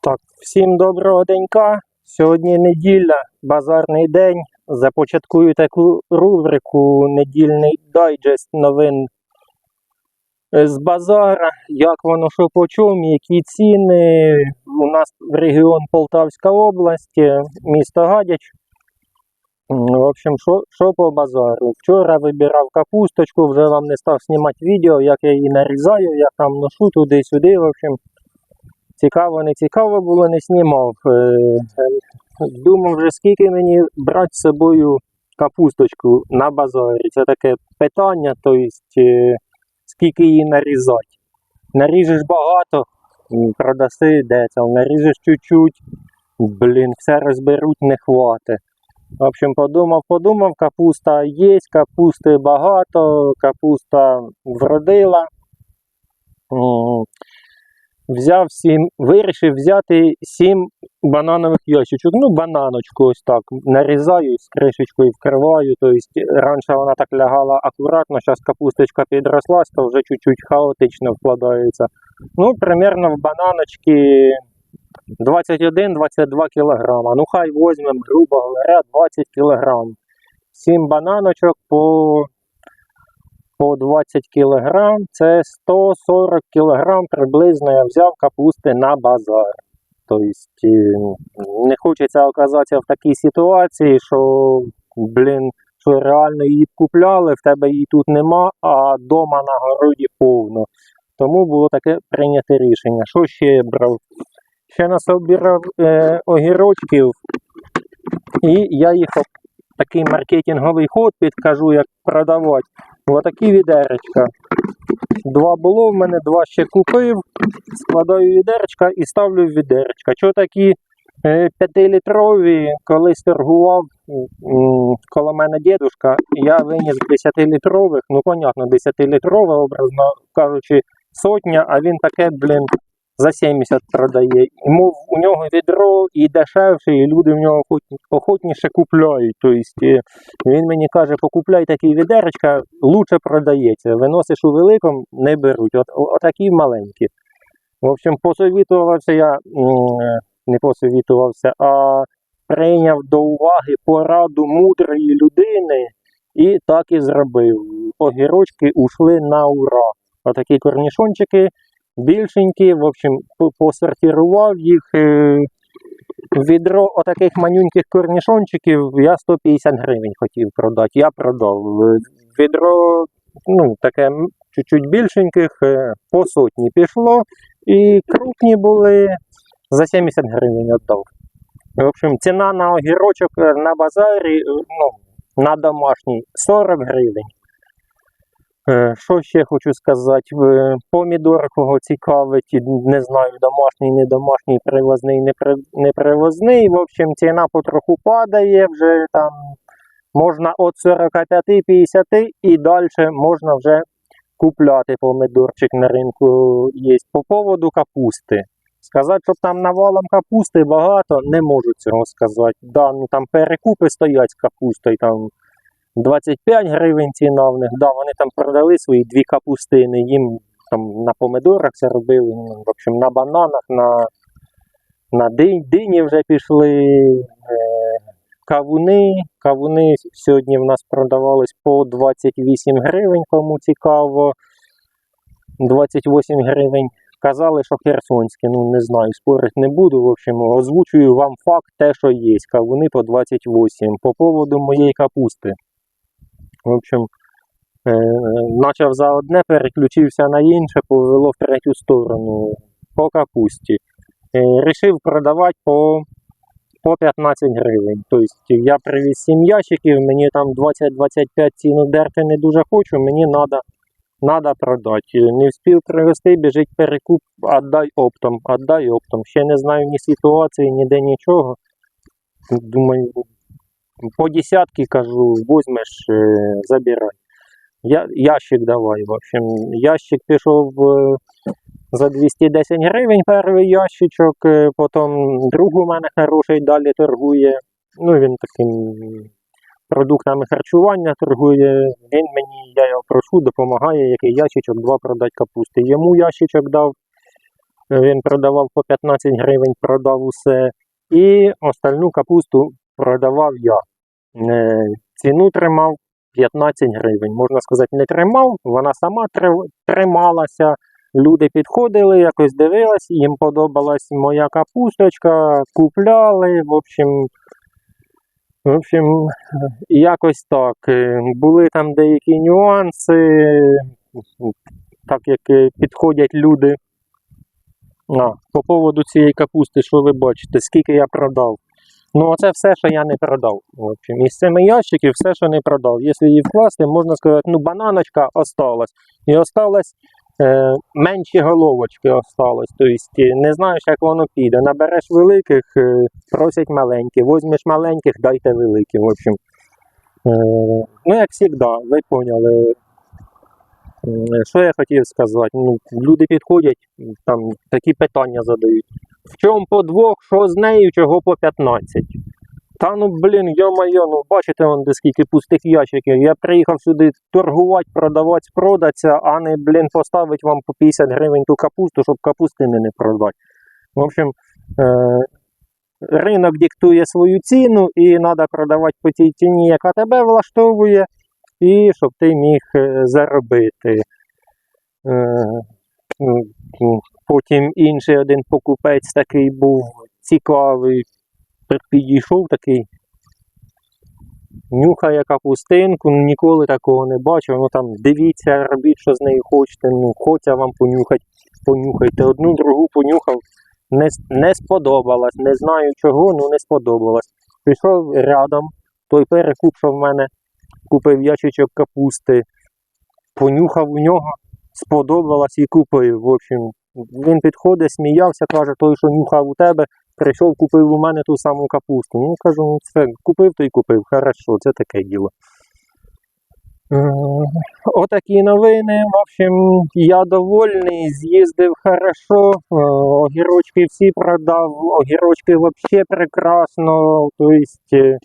Так, всім доброго денька. Сьогодні неділя, базарний день. Започаткую таку рубрику недільний дайджест новин з базара. Як воно що по чому, які ціни. У нас регіон Полтавська область, е, місто Гадяч. В общем, що, що по базару? Вчора вибирав капусточку, вже вам не став знімати відео, як я її нарізаю, як там ношу туди-сюди. В общем, Цікаво, не цікаво було, не знімав. Е, е, Думав вже, скільки мені брати з собою капусточку на базарі. Це таке питання, тобто е, скільки її нарізати. Наріжеш багато, продаси децел, наріжеш чуть-чуть, блін, все розберуть, не хватить. В общем, подумав, подумав, капуста є, капусти багато, капуста вродила. Взяв сім, вирішив взяти сім бананових ящичок. Ну, бананочку ось так нарізаю з кришечкою вкриваю. Тобто раніше вона так лягала акуратно, зараз капусточка підрослась, то вже чуть-чуть хаотично вкладається. Ну, примерно в бананочки 21-22 кілограма. Ну, хай візьмемо, грубо говоря, 20 кілограм. Сім бананочок по по 20 кг, це 140 кг приблизно я взяв капусти на базар. Тобто е, не хочеться оказатися в такій ситуації, що, блін, що реально її купляли, в тебе її тут нема, а вдома на городі повно. Тому було таке прийняте рішення. Що ще я брав? Ще насобирав е, огірочків, і я їх такий маркетинговий ход підкажу, як продавати. Отакі відеречка. Два було в мене, два ще купив. Складаю відеречка і ставлю в відеречка. Що такі е, п'ятилітрові, колись торгував коло мене дідушка, я виніс 10-літрових, ну понятно, 10-літрове, образно кажучи, сотня, а він таке, блін, за 70 продає. Мов у нього відро і дешевше, і люди в нього охотніше купляють. Тобто він мені каже, покупляй такі відеречка, лучше продається. Виносиш у великому, не беруть. От, отакі маленькі. В общем, посовітувався я, е, не посовітувався, а прийняв до уваги пораду мудрої людини і так і зробив. Огірочки ушли на ура. Отакі корнішончики більшенькі, в общем, по- посортирував їх. е, Відро отаких манюньких корнішончиків я 150 гривень хотів продати. Я продав. Е, Відро, ну, таке чуть-чуть більшеньких, е, по сотні пішло. І крупні були за 70 гривень віддав. В общем, ціна на огірочок на базарі, ну, на домашній 40 гривень. Е, Що ще хочу сказати? Помідор, кого цікавить, не знаю, домашній, не домашній, привозний, не, привозний. В общем, ціна потроху падає, вже там можна від 45-50 і далі можна вже купляти помідорчик на ринку є. По поводу капусти. Сказати, щоб там навалом капусти багато, не можу цього сказати. Да, ну там перекупи стоять з капустою, там 25 гривень ціна в них. Да, вони там продали свої дві капустини, їм там на помидорах це робили, ну, в общем, на бананах, на, на ди- дині вже пішли. Е, кавуни. Кавуни сьогодні в нас продавались по 28 гривень, кому цікаво. 28 гривень. Казали, що херсонські, ну не знаю, спорити не буду. В общем, озвучую вам факт те, що є. Кавуни по 28. По поводу моєї капусти. В общем, е, почав за одне, переключився на інше, повело в третю сторону по капусті. Е, рішив продавати по, по 15 гривень. Тобто я привіз 7 ящиків, мені там 20-25 ціну дерти не дуже хочу, мені треба надо продати. Не встиг привезти, біжить перекуп, віддай оптом, віддай оптом. Ще не знаю ні ситуації, ніде нічого. Думаю, по десятки кажу, візьмеш, е, забирай. Я, ящик давай. В общем, ящик пішов е, за 210 гривень перший ящичок, е, потім друг у мене хороший далі торгує. Ну, він таким продуктами харчування торгує. Він мені, я його прошу, допомагає, який ящичок, два продати капусти. Йому ящичок дав, він продавав по 15 гривень, продав усе. І остальну капусту продавав я. Е, Ціну тримав 15 гривень. Можна сказати, не тримав, вона сама трималася. Люди підходили, якось дивились, їм подобалась моя капусточка, купляли. В общем, в общем, якось так. Е, Були там деякі нюанси, так як е, підходять люди. А, по поводу цієї капусти, що ви бачите, скільки я продав. Ну, це все, що я не продав. В общем, із цими ящиків все, що не продав. Якщо її вкласти, можна сказати, ну, бананочка осталась. І осталось е, менші головочки осталось. Тобто, е, не знаєш, як воно піде. Набереш великих, е, просять маленькі. Возьмеш маленьких, дайте великі. В общем, е, ну, як завжди, ви поняли. Що я хотів сказати? Ну, люди підходять, там такі питання задають. В чому по двох, що з нею, чого по 15? Та ну блін, йо-моє, ну бачите, вон де скільки пустих ящиків. Я приїхав сюди торгувати, продавати, продатися, а не, блін, поставити вам по 50 гривень ту капусту, щоб капустини не продати. В общем, е- ринок диктує свою ціну і треба продавати по тій ціні, яка тебе влаштовує, і щоб ти міг е, заробити. Е, Потім інший один покупець такий був цікавий. Підійшов такий, нюхає капустинку, ну, ніколи такого не бачив. Ну там дивіться, робіть, що з нею хочете. Ну, хоча вам понюхати, понюхайте. Одну другу понюхав, не, не сподобалось. Не знаю чого, ну не сподобалось. Пішов рядом, той перекуп, що в мене купив ящичок капусти, понюхав у нього, сподобалось і купив. В общем, він підходить, сміявся, каже, той, що нюхав у тебе, прийшов, купив у мене ту саму капусту. Ну, кажу, ну це купив, то й купив. Хорошо, це таке діло. Е, Отакі новини. В общем, я довольний, з'їздив хорошо, е, огірочки всі продав, огірочки взагалі прекрасно. Тобто,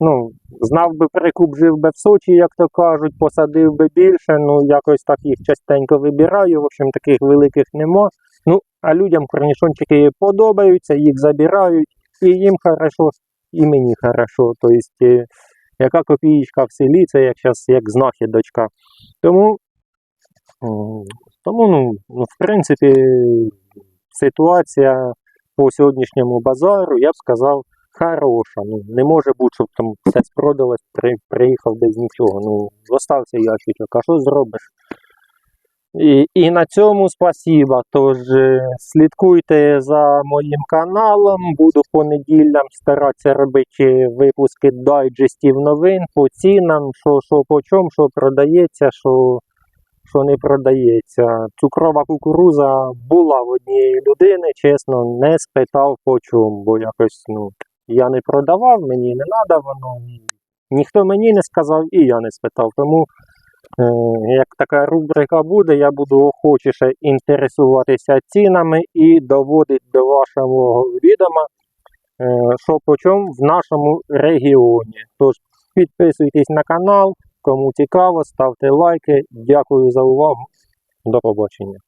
ну, знав би прикуп, жив би в Сочі, як то кажуть, посадив би більше, ну якось так їх частенько вибираю. В общем, таких великих нема. Ну, а людям корнішончики подобаються, їх забирають, і їм хорошо, і мені хорошо. Тобто, яка копієчка в селі, це як зараз як знахідочка. Тому, тому ну, ну, в принципі, ситуація по сьогоднішньому базару, я б сказав, хороша. Ну, не може бути, щоб там все спродалось, при, приїхав без нічого. Ну, зостався ящичок, а що зробиш? І, і на цьому спасіба. Тож е, слідкуйте за моїм каналом. Буду по неділям старатися робити випуски дайджестів новин по цінам, що, що по чому, що продається, що, що не продається. Цукрова кукуруза була в однієї людини, чесно, не спитав по чому, бо якось ну, я не продавав, мені не треба воно. Ніхто мені не сказав і я не спитав. Тому Е, Як така рубрика буде, я буду охочіше інтересуватися цінами і доводити до вашого відома, е, що по чому в нашому регіоні. Тож підписуйтесь на канал, кому цікаво, ставте лайки. Дякую за увагу. До побачення.